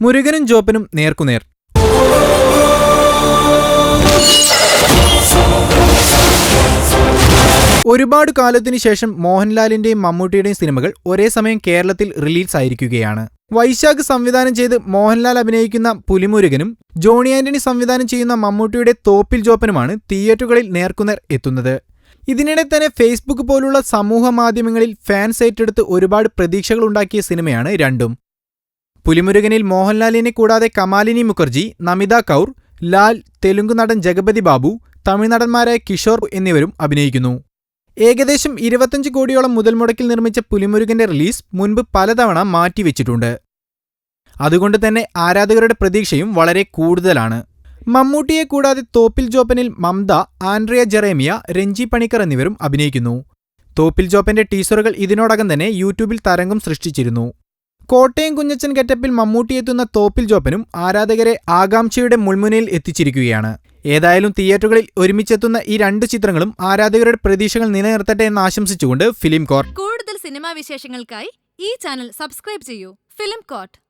മുരുകനും ജോപ്പനും നേർക്കുനേർ. ഒരുപാട് കാലത്തിനു ശേഷം മോഹൻലാലിന്റെയും മമ്മൂട്ടിയുടെയും സിനിമകൾ ഒരേ സമയം കേരളത്തിൽ റിലീസ് ആയിരിക്കുകയാണ് വൈശാഖ് സംവിധാനം ചെയ്ത് മോഹൻലാൽ അഭിനയിക്കുന്ന പുലിമുരുകനും ജോണി ആന്റണി സംവിധാനം ചെയ്യുന്ന മമ്മൂട്ടിയുടെ തോപ്പിൽ ജോപ്പനുമാണ് തിയേറ്ററുകളിൽ നേർക്കുനേർ എത്തുന്നത്. ഇതിനിടെ തന്നെ ഫേസ്ബുക്ക് പോലുള്ള സമൂഹ മാധ്യമങ്ങളിൽ ഫാൻസ് ഏറ്റെടുത്ത് ഒരുപാട് പ്രതീക്ഷകൾ ഉണ്ടാക്കിയ സിനിമയാണ് രണ്ടും. പുലിമുരുകനിൽ മോഹൻലാലിനെ കൂടാതെ കമാലിനി മുഖർജി നമിത കൗർ ലാൽ തെലുങ്ക് നടൻ ജഗപതി ബാബു തമിഴ് നടന്മാരായ കിഷോർ എന്നിവരും അഭിനയിക്കുന്നു. ഏകദേശം ഇരുപത്തഞ്ച് കോടിയോളം മുതൽമുടക്കിൽ നിർമ്മിച്ച പുലിമുരുകന്റെ റിലീസ് മുൻപ് പലതവണ മാറ്റിവെച്ചിട്ടുണ്ട്. അതുകൊണ്ട് തന്നെ ആരാധകരുടെ പ്രതീക്ഷയും വളരെ കൂടുതലാണ്. മമ്മൂട്ടിയെ കൂടാതെ തോപ്പിൽ ജോപ്പനിൽ മംത ആൻഡ്രിയ ജെറേമിയ രഞ്ജി പണിക്കർ എന്നിവരും അഭിനയിക്കുന്നു. തോപ്പിൽ ജോപ്പന്റെ ടീസറുകൾ ഇതിനോടകം തന്നെ യൂട്യൂബിൽ തരംഗം സൃഷ്ടിച്ചിരുന്നു. കോട്ടയം കുഞ്ഞച്ചൻ ഗെറ്റപ്പിൽ മമ്മൂട്ടി എത്തുന്ന തോപ്പിൽ ജോപ്പനും ആരാധകരെ ആകാംക്ഷയുടെ മുൾമുനയിൽ എത്തിച്ചിരിക്കുകയാണ്. ഏതായാലും തിയേറ്ററുകളിൽ ഒരുമിച്ചെത്തുന്ന ഈ രണ്ട് ചിത്രങ്ങളും ആരാധകരുടെ പ്രതീക്ഷകൾ നിലനിർത്തട്ടെ എന്ന് ആശംസിച്ചുകൊണ്ട് ഫിലിം കോർട്ട്. കൂടുതൽ സിനിമാ വിശേഷങ്ങൾക്കായി ഈ ചാനൽ സബ്സ്ക്രൈബ് ചെയ്യൂ. Film coat